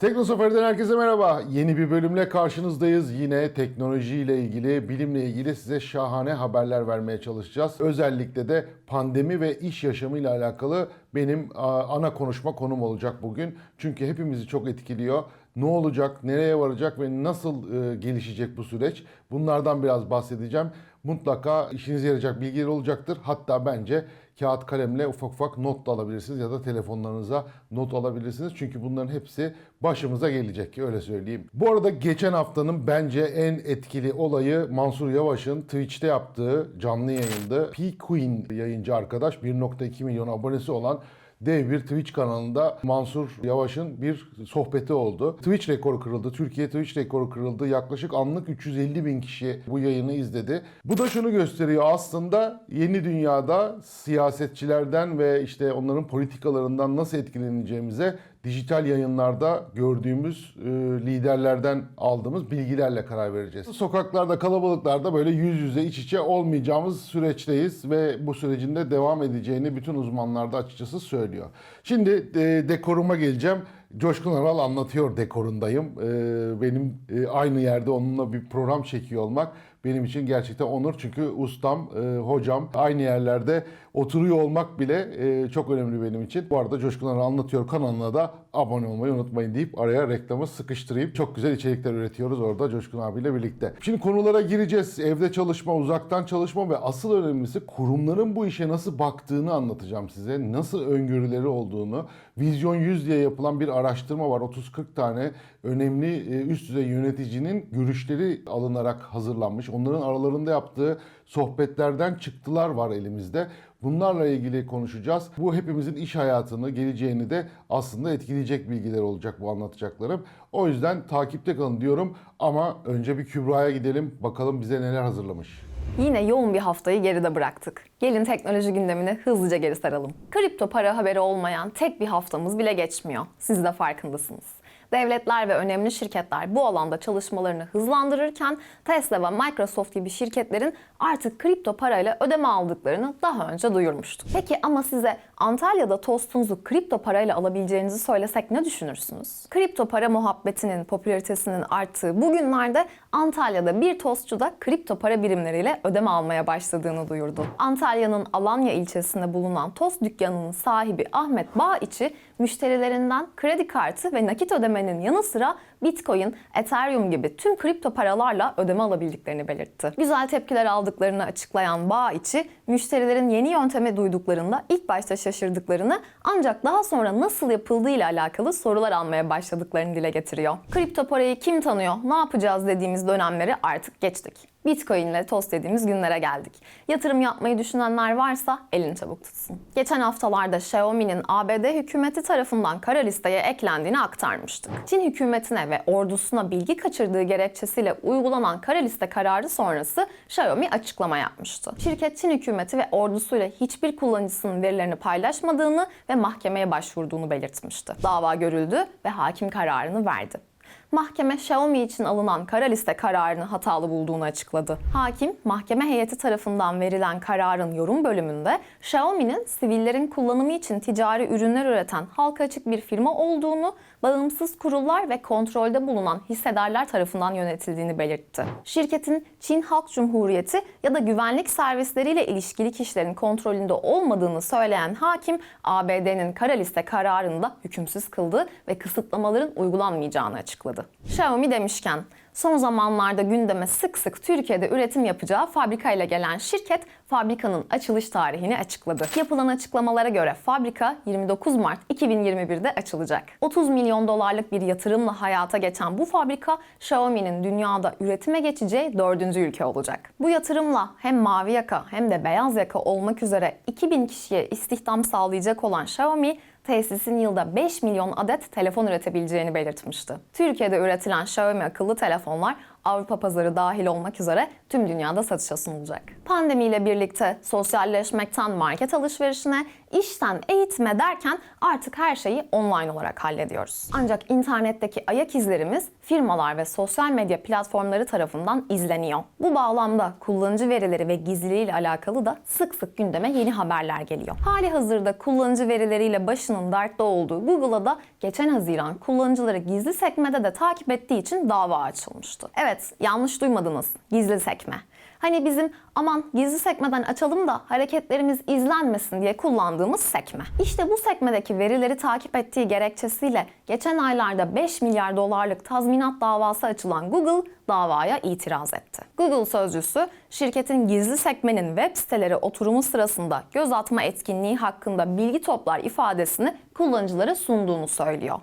Teknosofer'den herkese merhaba. Yeni bir bölümle karşınızdayız. Yine teknolojiyle ilgili, bilimle ilgili size şahane haberler vermeye çalışacağız. Özellikle de pandemi ve iş yaşamıyla alakalı benim ana konuşma konum olacak bugün. Çünkü hepimizi çok etkiliyor. Ne olacak, nereye varacak ve nasıl e, gelişecek bu süreç? Bunlardan biraz bahsedeceğim. Mutlaka işinize yarayacak bilgiler olacaktır. Hatta bence kağıt kalemle ufak ufak not da alabilirsiniz ya da telefonlarınıza not alabilirsiniz. Çünkü bunların hepsi başımıza gelecek öyle söyleyeyim. Bu arada geçen haftanın bence en etkili olayı Mansur Yavaş'ın Twitch'te yaptığı canlı yayındı. P Queen yayıncı arkadaş 1.2 milyon abonesi olan dev bir Twitch kanalında Mansur Yavaş'ın bir sohbeti oldu. Twitch rekoru kırıldı. Türkiye Twitch rekoru kırıldı. Yaklaşık anlık 350 bin kişi bu yayını izledi. Bu da şunu gösteriyor aslında yeni dünyada siyasetçilerden ve işte onların politikalarından nasıl etkileneceğimize dijital yayınlarda gördüğümüz e, liderlerden aldığımız bilgilerle karar vereceğiz. Sokaklarda, kalabalıklarda böyle yüz yüze iç içe olmayacağımız süreçteyiz ve bu sürecin de devam edeceğini bütün uzmanlar da açıkçası söylüyor. Şimdi e, dekoruma geleceğim. Coşkun Aral anlatıyor dekorundayım. E, benim e, aynı yerde onunla bir program çekiyor olmak benim için gerçekten onur. Çünkü ustam, e, hocam aynı yerlerde oturuyor olmak bile e, çok önemli benim için. Bu arada Coşkun anlatıyor kanalına da abone olmayı unutmayın deyip araya reklamı sıkıştırayım. Çok güzel içerikler üretiyoruz orada Coşkun abiyle birlikte. Şimdi konulara gireceğiz. Evde çalışma, uzaktan çalışma ve asıl önemlisi kurumların bu işe nasıl baktığını anlatacağım size. Nasıl öngörüleri olduğunu. Vizyon 100 diye yapılan bir araştırma var. 30-40 tane önemli e, üst düzey yöneticinin görüşleri alınarak hazırlanmış. Onların aralarında yaptığı sohbetlerden çıktılar var elimizde. Bunlarla ilgili konuşacağız. Bu hepimizin iş hayatını, geleceğini de aslında etkileyecek bilgiler olacak bu anlatacaklarım. O yüzden takipte kalın diyorum ama önce bir Kübra'ya gidelim. Bakalım bize neler hazırlamış. Yine yoğun bir haftayı geride bıraktık. Gelin teknoloji gündemini hızlıca geri saralım. Kripto para haberi olmayan tek bir haftamız bile geçmiyor. Siz de farkındasınız. Devletler ve önemli şirketler bu alanda çalışmalarını hızlandırırken Tesla ve Microsoft gibi şirketlerin artık kripto parayla ödeme aldıklarını daha önce duyurmuştuk. Peki ama size Antalya'da tostunuzu kripto parayla alabileceğinizi söylesek ne düşünürsünüz? Kripto para muhabbetinin popülaritesinin arttığı bu günlerde Antalya'da bir tostçu da kripto para birimleriyle ödeme almaya başladığını duyurdu. Antalya'nın Alanya ilçesinde bulunan tost dükkanının sahibi Ahmet Bağiçi müşterilerinden kredi kartı ve nakit ödemenin yanı sıra Bitcoin, Ethereum gibi tüm kripto paralarla ödeme alabildiklerini belirtti. Güzel tepkiler aldıklarını açıklayan Bağiçi, müşterilerin yeni yöntemi duyduklarında ilk başta şaşırdıklarını ancak daha sonra nasıl yapıldığı ile alakalı sorular almaya başladıklarını dile getiriyor. Kripto parayı kim tanıyor, ne yapacağız dediğimiz dönemleri artık geçtik. Bitcoin ile tost dediğimiz günlere geldik. Yatırım yapmayı düşünenler varsa elini çabuk tutsun. Geçen haftalarda Xiaomi'nin ABD hükümeti tarafından kara listeye eklendiğini aktarmıştık. Çin hükümetine ve ordusuna bilgi kaçırdığı gerekçesiyle uygulanan kara liste kararı sonrası Xiaomi açıklama yapmıştı. Şirket Çin hükümeti ve ordusuyla hiçbir kullanıcısının verilerini paylaşmadığını ve mahkemeye başvurduğunu belirtmişti. Dava görüldü ve hakim kararını verdi. Mahkeme Xiaomi için alınan kara liste kararını hatalı bulduğunu açıkladı. Hakim, mahkeme heyeti tarafından verilen kararın yorum bölümünde Xiaomi'nin sivillerin kullanımı için ticari ürünler üreten halka açık bir firma olduğunu, bağımsız kurullar ve kontrolde bulunan hissedarlar tarafından yönetildiğini belirtti. Şirketin Çin Halk Cumhuriyeti ya da güvenlik servisleriyle ilişkili kişilerin kontrolünde olmadığını söyleyen hakim, ABD'nin kara liste kararını da hükümsüz kıldı ve kısıtlamaların uygulanmayacağını açıkladı. Xiaomi demişken, son zamanlarda gündeme sık sık Türkiye'de üretim yapacağı fabrikayla gelen şirket fabrikanın açılış tarihini açıkladı. Yapılan açıklamalara göre fabrika 29 Mart 2021'de açılacak. 30 milyon dolarlık bir yatırımla hayata geçen bu fabrika Xiaomi'nin dünyada üretime geçeceği dördüncü ülke olacak. Bu yatırımla hem mavi yaka hem de beyaz yaka olmak üzere 2000 kişiye istihdam sağlayacak olan Xiaomi tesisin yılda 5 milyon adet telefon üretebileceğini belirtmişti. Türkiye'de üretilen Xiaomi akıllı telefonlar Avrupa pazarı dahil olmak üzere tüm dünyada satışa sunulacak. Pandemiyle birlikte sosyalleşmekten market alışverişine, işten eğitime derken artık her şeyi online olarak hallediyoruz. Ancak internetteki ayak izlerimiz firmalar ve sosyal medya platformları tarafından izleniyor. Bu bağlamda kullanıcı verileri ve gizliliği ile alakalı da sık sık gündeme yeni haberler geliyor. Hali hazırda kullanıcı verileriyle başının dertte olduğu Google'a da geçen Haziran kullanıcıları gizli sekmede de takip ettiği için dava açılmıştı. Evet, yanlış duymadınız. Gizli sekme. Hani bizim aman gizli sekmeden açalım da hareketlerimiz izlenmesin diye kullandığımız sekme. İşte bu sekmedeki verileri takip ettiği gerekçesiyle geçen aylarda 5 milyar dolarlık tazminat davası açılan Google davaya itiraz etti. Google sözcüsü şirketin gizli sekmenin web siteleri oturumu sırasında göz atma etkinliği hakkında bilgi toplar ifadesini kullanıcılara sunduğunu söylüyor.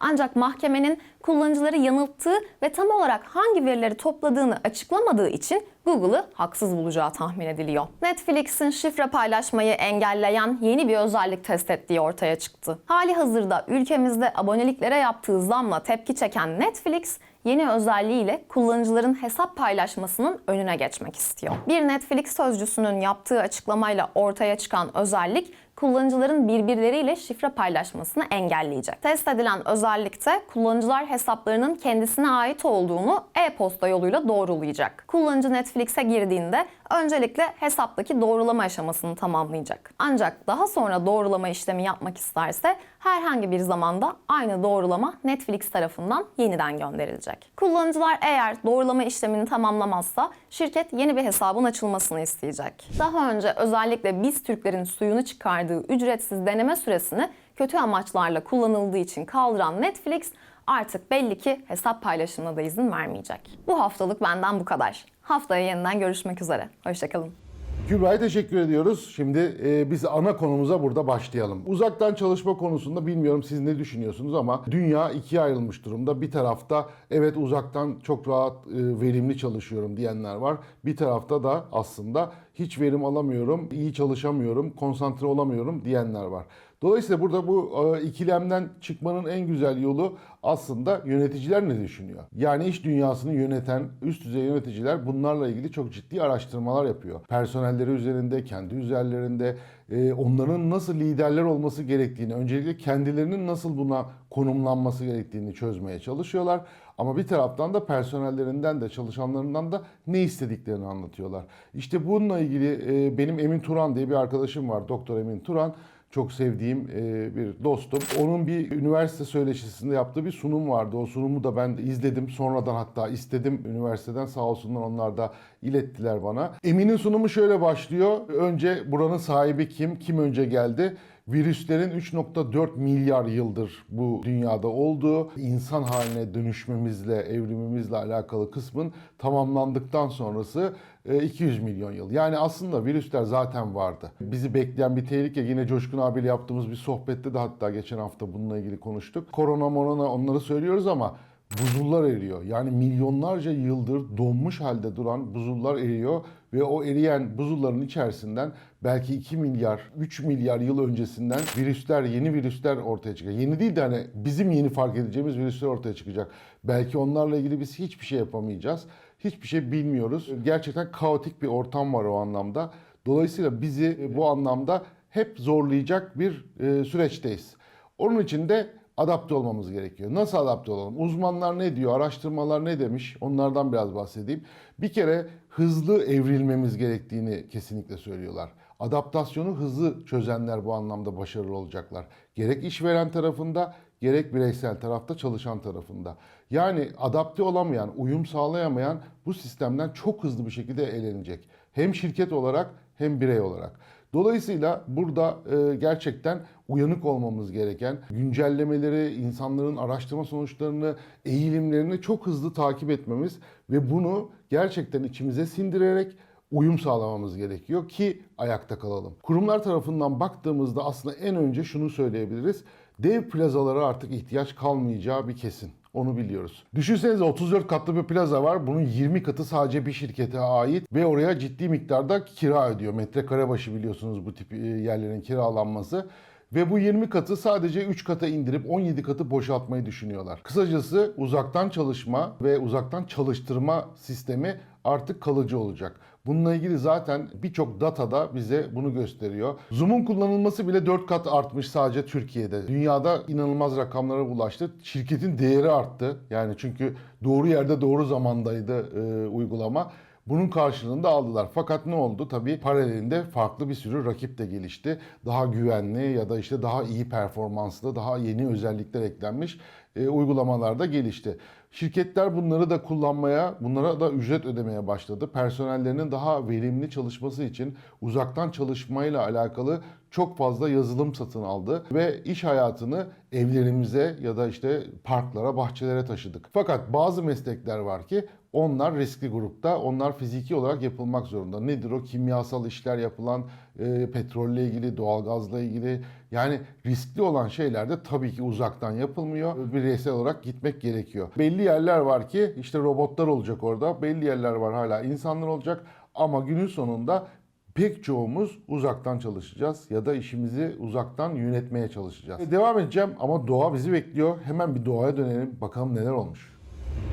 Ancak mahkemenin kullanıcıları yanılttığı ve tam olarak hangi verileri topladığını açıklamadığı için Google'ı haksız bulacağı tahmin ediliyor. Netflix'in şifre paylaşmayı engelleyen yeni bir özellik test ettiği ortaya çıktı. Hali hazırda ülkemizde aboneliklere yaptığı zamla tepki çeken Netflix, yeni özelliğiyle kullanıcıların hesap paylaşmasının önüne geçmek istiyor. Bir Netflix sözcüsünün yaptığı açıklamayla ortaya çıkan özellik kullanıcıların birbirleriyle şifre paylaşmasını engelleyecek. Test edilen özellikte kullanıcılar hesaplarının kendisine ait olduğunu e-posta yoluyla doğrulayacak. Kullanıcı Netflix'e girdiğinde öncelikle hesaptaki doğrulama aşamasını tamamlayacak. Ancak daha sonra doğrulama işlemi yapmak isterse herhangi bir zamanda aynı doğrulama Netflix tarafından yeniden gönderilecek. Kullanıcılar eğer doğrulama işlemini tamamlamazsa şirket yeni bir hesabın açılmasını isteyecek. Daha önce özellikle biz Türklerin suyunu çıkardığı ücretsiz deneme süresini kötü amaçlarla kullanıldığı için kaldıran Netflix artık belli ki hesap paylaşımına da izin vermeyecek. Bu haftalık benden bu kadar. Haftaya yeniden görüşmek üzere. Hoşçakalın. Kübra'ya teşekkür ediyoruz. Şimdi e, biz ana konumuza burada başlayalım. Uzaktan çalışma konusunda bilmiyorum siz ne düşünüyorsunuz ama dünya ikiye ayrılmış durumda. Bir tarafta evet uzaktan çok rahat, e, verimli çalışıyorum diyenler var. Bir tarafta da aslında hiç verim alamıyorum, iyi çalışamıyorum, konsantre olamıyorum diyenler var. Dolayısıyla burada bu e, ikilemden çıkmanın en güzel yolu aslında yöneticiler ne düşünüyor? Yani iş dünyasını yöneten üst düzey yöneticiler bunlarla ilgili çok ciddi araştırmalar yapıyor. Personelleri üzerinde, kendi üzerlerinde e, onların nasıl liderler olması gerektiğini, öncelikle kendilerinin nasıl buna konumlanması gerektiğini çözmeye çalışıyorlar. Ama bir taraftan da personellerinden de çalışanlarından da ne istediklerini anlatıyorlar. İşte bununla ilgili e, benim Emin Turan diye bir arkadaşım var. Doktor Emin Turan çok sevdiğim e, bir dostum. Onun bir üniversite söyleşisinde yaptığı bir sunum vardı. O sunumu da ben izledim. Sonradan hatta istedim üniversiteden. Sağ olsunlar onlar da ilettiler bana. Emin'in sunumu şöyle başlıyor. Önce buranın sahibi kim? Kim önce geldi? Virüslerin 3.4 milyar yıldır bu dünyada olduğu, insan haline dönüşmemizle, evrimimizle alakalı kısmın tamamlandıktan sonrası e, 200 milyon yıl. Yani aslında virüsler zaten vardı. Bizi bekleyen bir tehlike yine Coşkun abiyle yaptığımız bir sohbette de hatta geçen hafta bununla ilgili konuştuk. Korona morona onları söylüyoruz ama buzullar eriyor. Yani milyonlarca yıldır donmuş halde duran buzullar eriyor ve o eriyen buzulların içerisinden belki 2 milyar, 3 milyar yıl öncesinden virüsler, yeni virüsler ortaya çıkacak. Yeni değil de hani bizim yeni fark edeceğimiz virüsler ortaya çıkacak. Belki onlarla ilgili biz hiçbir şey yapamayacağız. Hiçbir şey bilmiyoruz. Gerçekten kaotik bir ortam var o anlamda. Dolayısıyla bizi bu anlamda hep zorlayacak bir e, süreçteyiz. Onun için de adapte olmamız gerekiyor. Nasıl adapte olalım? Uzmanlar ne diyor? Araştırmalar ne demiş? Onlardan biraz bahsedeyim. Bir kere hızlı evrilmemiz gerektiğini kesinlikle söylüyorlar. Adaptasyonu hızlı çözenler bu anlamda başarılı olacaklar. Gerek işveren tarafında gerek bireysel tarafta çalışan tarafında. Yani adapte olamayan, uyum sağlayamayan bu sistemden çok hızlı bir şekilde elenecek. Hem şirket olarak hem birey olarak. Dolayısıyla burada e, gerçekten uyanık olmamız gereken, güncellemeleri, insanların araştırma sonuçlarını, eğilimlerini çok hızlı takip etmemiz ve bunu gerçekten içimize sindirerek uyum sağlamamız gerekiyor ki ayakta kalalım. Kurumlar tarafından baktığımızda aslında en önce şunu söyleyebiliriz. Dev plazalara artık ihtiyaç kalmayacağı bir kesin. Onu biliyoruz. Düşünsenize 34 katlı bir plaza var. Bunun 20 katı sadece bir şirkete ait ve oraya ciddi miktarda kira ödüyor. Metrekare başı biliyorsunuz bu tip e, yerlerin kiralanması. Ve bu 20 katı sadece 3 kata indirip 17 katı boşaltmayı düşünüyorlar. Kısacası uzaktan çalışma ve uzaktan çalıştırma sistemi artık kalıcı olacak. Bununla ilgili zaten birçok datada bize bunu gösteriyor. Zoom'un kullanılması bile 4 kat artmış sadece Türkiye'de. Dünyada inanılmaz rakamlara ulaştı. Şirketin değeri arttı. Yani çünkü doğru yerde doğru zamandaydı e, uygulama. Bunun karşılığında aldılar. Fakat ne oldu? Tabii paralelinde farklı bir sürü rakip de gelişti. Daha güvenli ya da işte daha iyi performanslı, daha yeni özellikler eklenmiş e, uygulamalar da gelişti. Şirketler bunları da kullanmaya, bunlara da ücret ödemeye başladı. Personellerinin daha verimli çalışması için uzaktan çalışmayla alakalı çok fazla yazılım satın aldı ve iş hayatını evlerimize ya da işte parklara, bahçelere taşıdık. Fakat bazı meslekler var ki onlar riskli grupta, onlar fiziki olarak yapılmak zorunda. Nedir o? Kimyasal işler yapılan, e, petrolle ilgili, doğalgazla ilgili. Yani riskli olan şeyler de tabii ki uzaktan yapılmıyor. Bireysel olarak gitmek gerekiyor. Belli yerler var ki işte robotlar olacak orada. Belli yerler var hala insanlar olacak. Ama günün sonunda pek çoğumuz uzaktan çalışacağız ya da işimizi uzaktan yönetmeye çalışacağız. E, Devam edeceğim ama doğa bizi bekliyor. Hemen bir doğaya dönelim bakalım neler olmuş.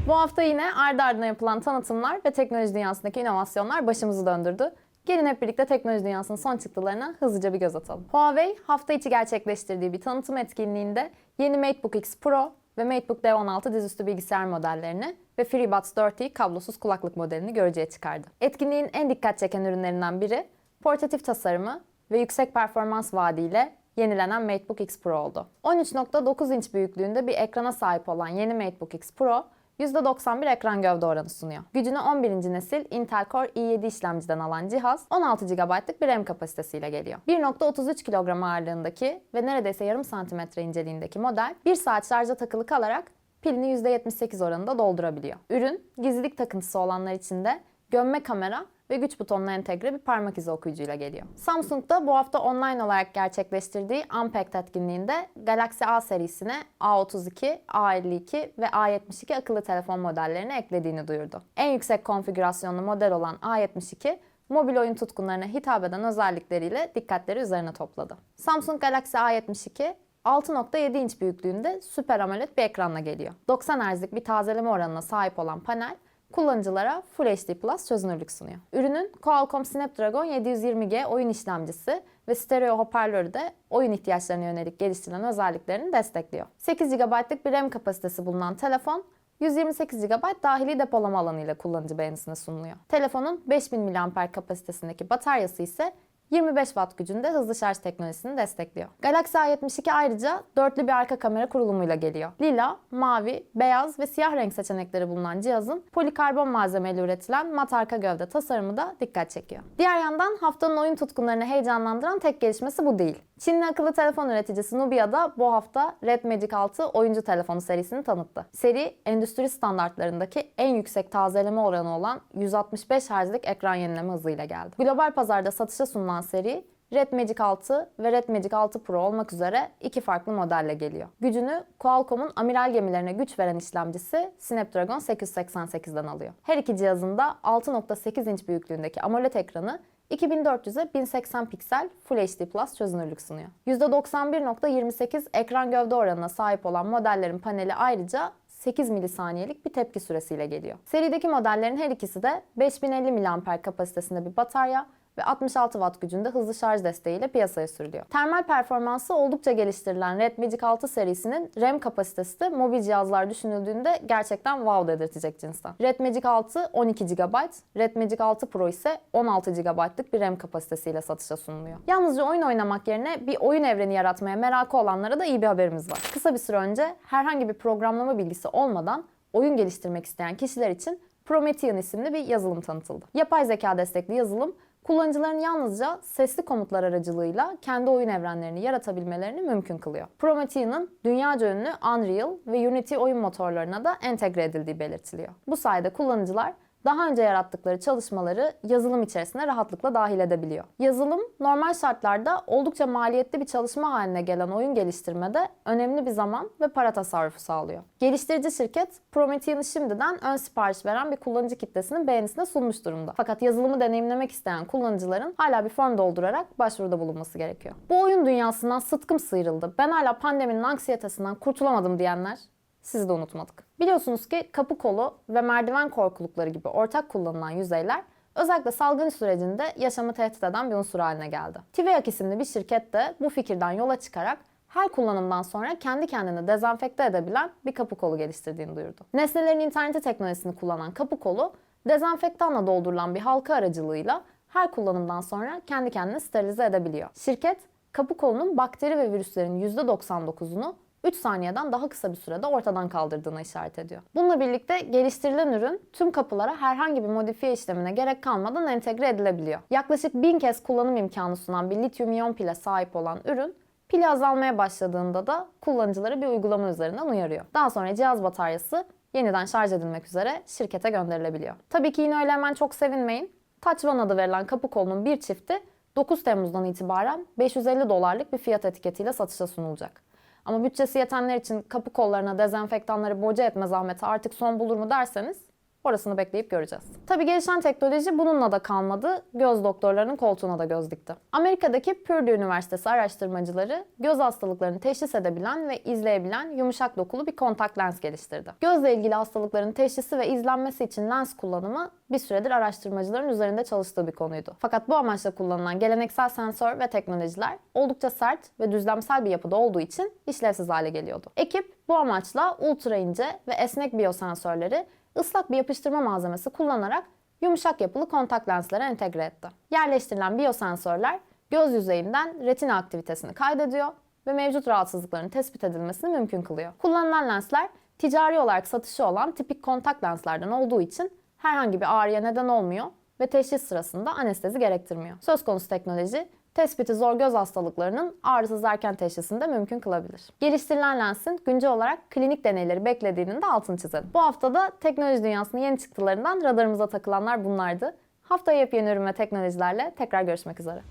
Bu hafta yine ardı ardına yapılan tanıtımlar ve teknoloji dünyasındaki inovasyonlar başımızı döndürdü. Gelin hep birlikte teknoloji dünyasının son çıktılarına hızlıca bir göz atalım. Huawei hafta içi gerçekleştirdiği bir tanıtım etkinliğinde yeni MateBook X Pro ve MateBook D16 dizüstü bilgisayar modellerini ve FreeBuds 4i kablosuz kulaklık modelini görücüye çıkardı. Etkinliğin en dikkat çeken ürünlerinden biri portatif tasarımı ve yüksek performans vaadiyle yenilenen MateBook X Pro oldu. 13.9 inç büyüklüğünde bir ekrana sahip olan yeni MateBook X Pro %91 ekran gövde oranı sunuyor. Gücünü 11. nesil Intel Core i7 işlemciden alan cihaz 16 GB'lık bir RAM kapasitesiyle geliyor. 1.33 kilogram ağırlığındaki ve neredeyse yarım santimetre inceliğindeki model 1 saat şarja takılı kalarak pilini %78 oranında doldurabiliyor. Ürün gizlilik takıntısı olanlar için de gömme kamera ve güç butonuna entegre bir parmak izi okuyucuyla geliyor. Samsung da bu hafta online olarak gerçekleştirdiği Unpacked etkinliğinde Galaxy A serisine A32, A52 ve A72 akıllı telefon modellerini eklediğini duyurdu. En yüksek konfigürasyonlu model olan A72 mobil oyun tutkunlarına hitap eden özellikleriyle dikkatleri üzerine topladı. Samsung Galaxy A72 6.7 inç büyüklüğünde Super AMOLED bir ekranla geliyor. 90 Hz'lik bir tazeleme oranına sahip olan panel kullanıcılara Full HD Plus çözünürlük sunuyor. Ürünün Qualcomm Snapdragon 720G oyun işlemcisi ve stereo hoparlörü de oyun ihtiyaçlarına yönelik geliştirilen özelliklerini destekliyor. 8 GB'lık bir RAM kapasitesi bulunan telefon 128 GB dahili depolama alanı ile kullanıcı beğenisine sunuluyor. Telefonun 5000 mAh kapasitesindeki bataryası ise 25 Watt gücünde hızlı şarj teknolojisini destekliyor. Galaxy A72 ayrıca dörtlü bir arka kamera kurulumuyla geliyor. Lila, mavi, beyaz ve siyah renk seçenekleri bulunan cihazın polikarbon malzemeyle üretilen mat arka gövde tasarımı da dikkat çekiyor. Diğer yandan haftanın oyun tutkunlarını heyecanlandıran tek gelişmesi bu değil. Çinli akıllı telefon üreticisi Nubia da bu hafta Red Magic 6 oyuncu telefonu serisini tanıttı. Seri, endüstri standartlarındaki en yüksek tazeleme oranı olan 165 Hz'lik ekran yenileme hızıyla geldi. Global pazarda satışa sunulan seri, Red Magic 6 ve Red Magic 6 Pro olmak üzere iki farklı modelle geliyor. Gücünü Qualcomm'un amiral gemilerine güç veren işlemcisi Snapdragon 888'den alıyor. Her iki cihazın da 6.8 inç büyüklüğündeki AMOLED ekranı 2400'e 1080 piksel Full HD Plus çözünürlük sunuyor. %91.28 ekran gövde oranına sahip olan modellerin paneli ayrıca 8 milisaniyelik bir tepki süresiyle geliyor. Serideki modellerin her ikisi de 5050 mAh kapasitesinde bir batarya ve 66 Watt gücünde hızlı şarj desteğiyle piyasaya sürülüyor. Termal performansı oldukça geliştirilen Red Magic 6 serisinin RAM kapasitesi de mobil cihazlar düşünüldüğünde gerçekten wow dedirtecek cinsten. Red Magic 6 12 GB, Red Magic 6 Pro ise 16 GB'lık bir RAM kapasitesiyle satışa sunuluyor. Yalnızca oyun oynamak yerine bir oyun evreni yaratmaya merakı olanlara da iyi bir haberimiz var. Kısa bir süre önce herhangi bir programlama bilgisi olmadan oyun geliştirmek isteyen kişiler için Promethean isimli bir yazılım tanıtıldı. Yapay zeka destekli yazılım kullanıcıların yalnızca sesli komutlar aracılığıyla kendi oyun evrenlerini yaratabilmelerini mümkün kılıyor. Promethean'ın dünyaca ünlü Unreal ve Unity oyun motorlarına da entegre edildiği belirtiliyor. Bu sayede kullanıcılar daha önce yarattıkları çalışmaları yazılım içerisine rahatlıkla dahil edebiliyor. Yazılım normal şartlarda oldukça maliyetli bir çalışma haline gelen oyun geliştirmede önemli bir zaman ve para tasarrufu sağlıyor. Geliştirici şirket Promethean'ı şimdiden ön sipariş veren bir kullanıcı kitlesinin beğenisine sunmuş durumda. Fakat yazılımı deneyimlemek isteyen kullanıcıların hala bir form doldurarak başvuruda bulunması gerekiyor. Bu oyun dünyasından sıtkım sıyrıldı. Ben hala pandeminin anksiyetesinden kurtulamadım diyenler sizi de unutmadık. Biliyorsunuz ki kapı kolu ve merdiven korkulukları gibi ortak kullanılan yüzeyler özellikle salgın sürecinde yaşamı tehdit eden bir unsur haline geldi. Tiveyak isimli bir şirket de bu fikirden yola çıkarak her kullanımdan sonra kendi kendini dezenfekte edebilen bir kapı kolu geliştirdiğini duyurdu. Nesnelerin interneti teknolojisini kullanan kapı kolu, dezenfektanla doldurulan bir halka aracılığıyla her kullanımdan sonra kendi kendini sterilize edebiliyor. Şirket, kapı kolunun bakteri ve virüslerin %99'unu 3 saniyeden daha kısa bir sürede ortadan kaldırdığına işaret ediyor. Bununla birlikte geliştirilen ürün tüm kapılara herhangi bir modifiye işlemine gerek kalmadan entegre edilebiliyor. Yaklaşık 1000 kez kullanım imkanı sunan bir lityum iyon pile sahip olan ürün pili azalmaya başladığında da kullanıcıları bir uygulama üzerinden uyarıyor. Daha sonra cihaz bataryası yeniden şarj edilmek üzere şirkete gönderilebiliyor. Tabii ki yine öyle hemen çok sevinmeyin. Touch One adı verilen kapı kolunun bir çifti 9 Temmuz'dan itibaren 550 dolarlık bir fiyat etiketiyle satışa sunulacak. Ama bütçesi yetenler için kapı kollarına dezenfektanları boca etme zahmeti artık son bulur mu derseniz orasını bekleyip göreceğiz. Tabii gelişen teknoloji bununla da kalmadı. Göz doktorlarının koltuğuna da göz dikti. Amerika'daki Purdue Üniversitesi araştırmacıları göz hastalıklarını teşhis edebilen ve izleyebilen yumuşak dokulu bir kontak lens geliştirdi. Gözle ilgili hastalıkların teşhisi ve izlenmesi için lens kullanımı bir süredir araştırmacıların üzerinde çalıştığı bir konuydu. Fakat bu amaçla kullanılan geleneksel sensör ve teknolojiler oldukça sert ve düzlemsel bir yapıda olduğu için işlevsiz hale geliyordu. Ekip bu amaçla ultra ince ve esnek biyosensörleri ıslak bir yapıştırma malzemesi kullanarak yumuşak yapılı kontak lenslere entegre etti. Yerleştirilen biyosensörler göz yüzeyinden retina aktivitesini kaydediyor ve mevcut rahatsızlıkların tespit edilmesini mümkün kılıyor. Kullanılan lensler ticari olarak satışı olan tipik kontak lenslerden olduğu için herhangi bir ağrıya neden olmuyor ve teşhis sırasında anestezi gerektirmiyor. Söz konusu teknoloji tespiti zor göz hastalıklarının ağrısız erken teşhisini de mümkün kılabilir. Geliştirilen lensin güncel olarak klinik deneyleri beklediğinin de altını çizelim. Bu haftada teknoloji dünyasının yeni çıktılarından radarımıza takılanlar bunlardı. Haftaya yepyeni ürün ve teknolojilerle tekrar görüşmek üzere.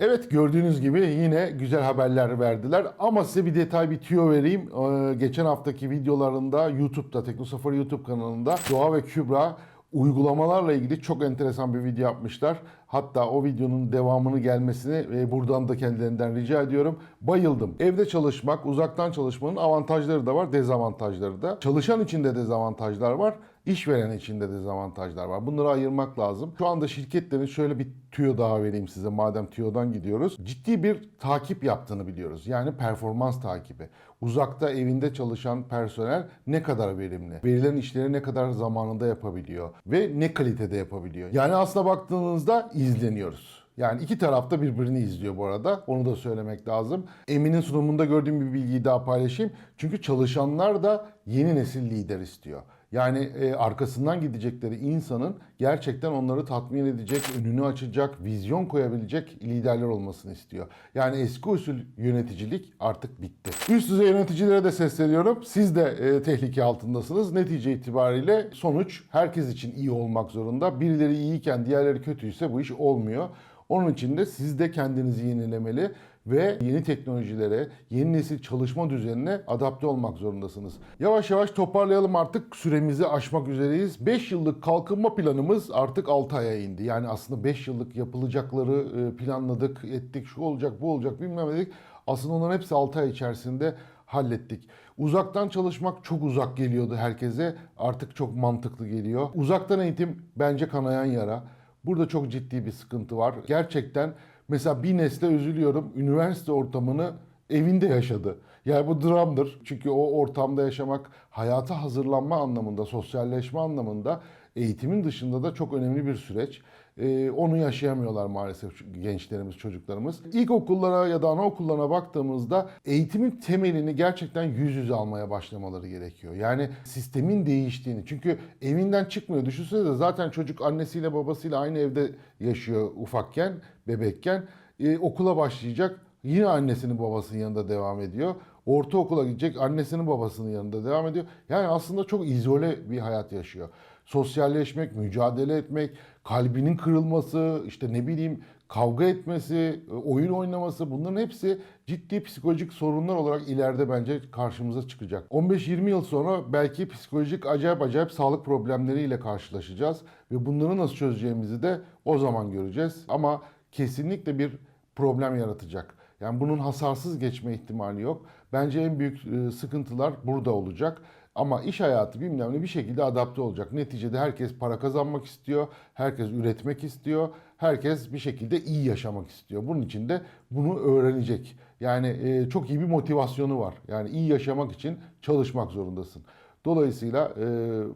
Evet gördüğünüz gibi yine güzel haberler verdiler ama size bir detay bir tüyo vereyim. Ee, geçen haftaki videolarında YouTube'da Teknosafari YouTube kanalında Doğa ve Kübra uygulamalarla ilgili çok enteresan bir video yapmışlar. Hatta o videonun devamını gelmesini e, buradan da kendilerinden rica ediyorum. Bayıldım. Evde çalışmak, uzaktan çalışmanın avantajları da var, dezavantajları da. Çalışan için de dezavantajlar var. İşveren için de dezavantajlar var. Bunları ayırmak lazım. Şu anda şirketlerin şöyle bir tüyo daha vereyim size madem tüyodan gidiyoruz. Ciddi bir takip yaptığını biliyoruz. Yani performans takibi. Uzakta evinde çalışan personel ne kadar verimli? Verilen işleri ne kadar zamanında yapabiliyor? Ve ne kalitede yapabiliyor? Yani aslına baktığınızda izleniyoruz. Yani iki tarafta birbirini izliyor bu arada. Onu da söylemek lazım. Emin'in sunumunda gördüğüm bir bilgiyi daha paylaşayım. Çünkü çalışanlar da yeni nesil lider istiyor. Yani e, arkasından gidecekleri insanın gerçekten onları tatmin edecek, önünü açacak, vizyon koyabilecek liderler olmasını istiyor. Yani eski usul yöneticilik artık bitti. Üst düzey yöneticilere de sesleniyorum. Siz de e, tehlike altındasınız. Netice itibariyle sonuç herkes için iyi olmak zorunda. Birileri iyiyken diğerleri kötüyse bu iş olmuyor. Onun için de siz de kendinizi yenilemeli ve yeni teknolojilere, yeni nesil çalışma düzenine adapte olmak zorundasınız. Yavaş yavaş toparlayalım artık süremizi aşmak üzereyiz. 5 yıllık kalkınma planımız artık 6 aya indi. Yani aslında 5 yıllık yapılacakları e, planladık, ettik, şu olacak, bu olacak bilmem dedik. Aslında onların hepsi 6 ay içerisinde hallettik. Uzaktan çalışmak çok uzak geliyordu herkese. Artık çok mantıklı geliyor. Uzaktan eğitim bence kanayan yara. Burada çok ciddi bir sıkıntı var. Gerçekten mesela bir nesle üzülüyorum. Üniversite ortamını evinde yaşadı. Yani bu dramdır. Çünkü o ortamda yaşamak hayata hazırlanma anlamında, sosyalleşme anlamında eğitimin dışında da çok önemli bir süreç. Ee, onu yaşayamıyorlar maalesef gençlerimiz, çocuklarımız. İlkokullara ya da anaokullarına baktığımızda eğitimin temelini gerçekten yüz yüze almaya başlamaları gerekiyor. Yani sistemin değiştiğini. Çünkü evinden çıkmıyor. Düşünsene zaten çocuk annesiyle babasıyla aynı evde yaşıyor ufakken, bebekken. Ee, okula başlayacak. Yine annesinin babasının yanında devam ediyor. ortaokula gidecek annesinin babasının yanında devam ediyor. Yani aslında çok izole bir hayat yaşıyor. Sosyalleşmek, mücadele etmek, kalbinin kırılması, işte ne bileyim kavga etmesi, oyun oynaması bunların hepsi ciddi psikolojik sorunlar olarak ileride bence karşımıza çıkacak. 15-20 yıl sonra belki psikolojik acayip acayip sağlık problemleriyle karşılaşacağız ve bunları nasıl çözeceğimizi de o zaman göreceğiz. Ama kesinlikle bir problem yaratacak. Yani bunun hasarsız geçme ihtimali yok. Bence en büyük e, sıkıntılar burada olacak. Ama iş hayatı bilmem ne bir şekilde adapte olacak. Neticede herkes para kazanmak istiyor, herkes üretmek istiyor, herkes bir şekilde iyi yaşamak istiyor. Bunun için de bunu öğrenecek. Yani e, çok iyi bir motivasyonu var. Yani iyi yaşamak için çalışmak zorundasın. Dolayısıyla e,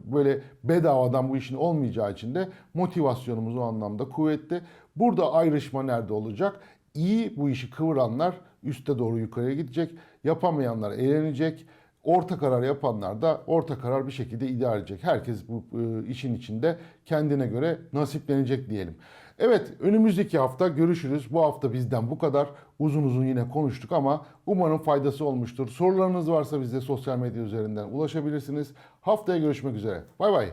böyle bedavadan bu işin olmayacağı için de motivasyonumuz o anlamda kuvvetli. Burada ayrışma nerede olacak? İyi bu işi kıvıranlar üste doğru yukarıya gidecek. Yapamayanlar eğlenecek. Orta karar yapanlar da orta karar bir şekilde idare edecek. Herkes bu e, işin içinde kendine göre nasiplenecek diyelim. Evet önümüzdeki hafta görüşürüz. Bu hafta bizden bu kadar. Uzun uzun yine konuştuk ama umarım faydası olmuştur. Sorularınız varsa bize sosyal medya üzerinden ulaşabilirsiniz. Haftaya görüşmek üzere. Bay bay.